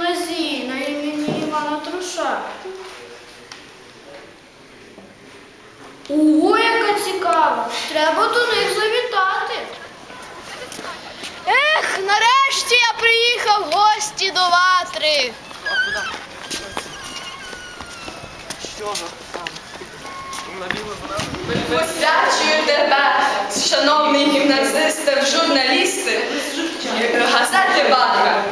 гімназії на імені Івана Труша. Ого, яка цікава! Треба до них завітати. Ех, нарешті я приїхав в гості до ватри. Що Посвячую тебе, шановний гімназисте, журналісти, газети Ватра.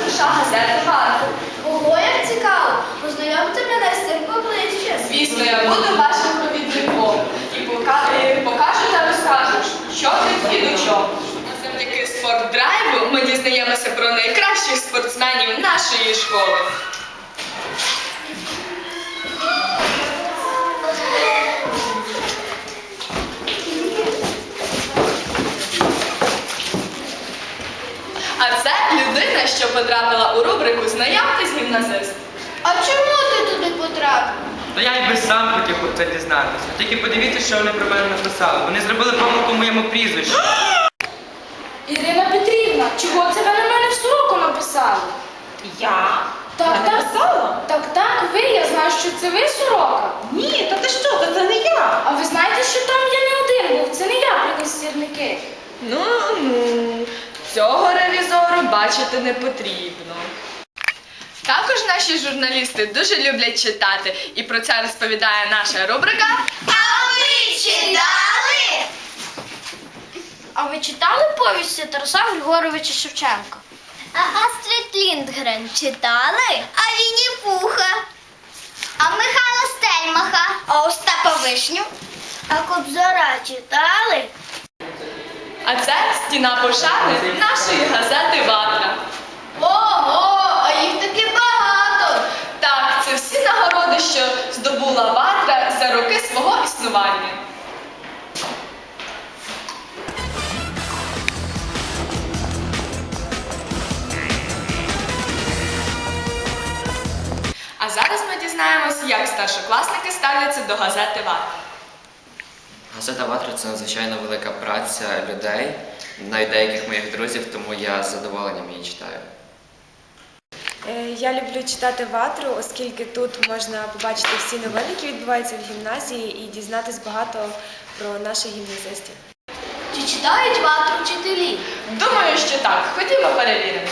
Труша газети Ватра. Ого, як цікаво. Познайомте мене з цим поближче. Звісно, я буду вашим провідником і і покажу та розкажу, що тут і до чого. Завдяки спортдрайву ми дізнаємося про найкращих спортсменів нашої школи. Людина, що потрапила у рубрику Знайомтесь гімназист. А чому ти туди потрапив? То я й би сам хотів про це дізнатися. Тільки подивіться, що вони про мене написали. Вони зробили помилку моєму прізвищі. Ірина Петрівна, чого це ви на мене в сороку написали? Я? Так, я так. написала? Так, так, ви, я знаю, що це ви сорока. Ні, та ти що, та це не я. А ви знаєте, що там я не один був, це не я приніс сірники. Ну, ну, цього ревізору бачити не потрібно. Також наші журналісти дуже люблять читати, і про це розповідає наша рубрика. А ви читали? А ви читали повісті Тараса Григоровича Шевченка? А Астрид Ліндгрен читали? А Вінні Пуха? А Михайла Стельмаха? А Остапа Вишню? А Кобзара читали? А це стіна пошани нашої газети Ватра. Ого, а їх таки багато. Так, це всі нагороди, що здобула Ватра за роки свого існування. А зараз ми дізнаємося, як старшокласники ставляться до газети Ватра. Газета Ватра це надзвичайно велика праця людей, навіть деяких моїх друзів, тому я з задоволенням її читаю. Е, Я люблю читати ватру, оскільки тут можна побачити всі новини, які відбуваються в гімназії, і дізнатись багато про наших гімназистів. Чи читають ватру вчителі? Думаю, що так. Ходімо перевіримо.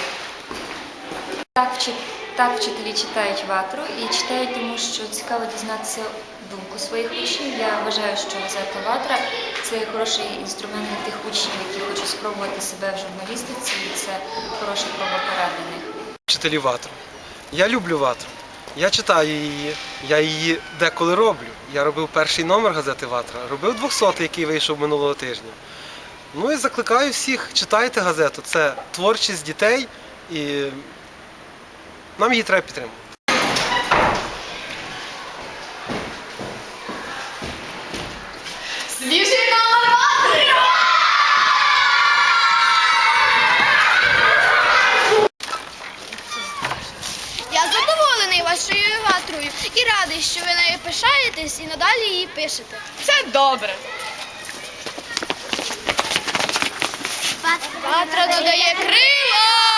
Так, вчи- так вчителі читають ватру і читають, тому що цікаво дізнатися думку своїх учнів. Я вважаю, що газета Ватра це хороший інструмент для тих учнів, які хочуть спробувати себе в журналістиці, і це хороша проба них. вчителі ватру. Я люблю ватру. Я читаю її, я її деколи роблю. Я робив перший номер газети Ватра, робив 200, який вийшов минулого тижня. Ну і закликаю всіх, читайте газету. Це творчість дітей і нам її треба підтримати. Свіжий номер Я задоволений вашою ватрою і радий, що ви нею пишаєтесь і надалі її пишете. Це добре. Ватра додає крила.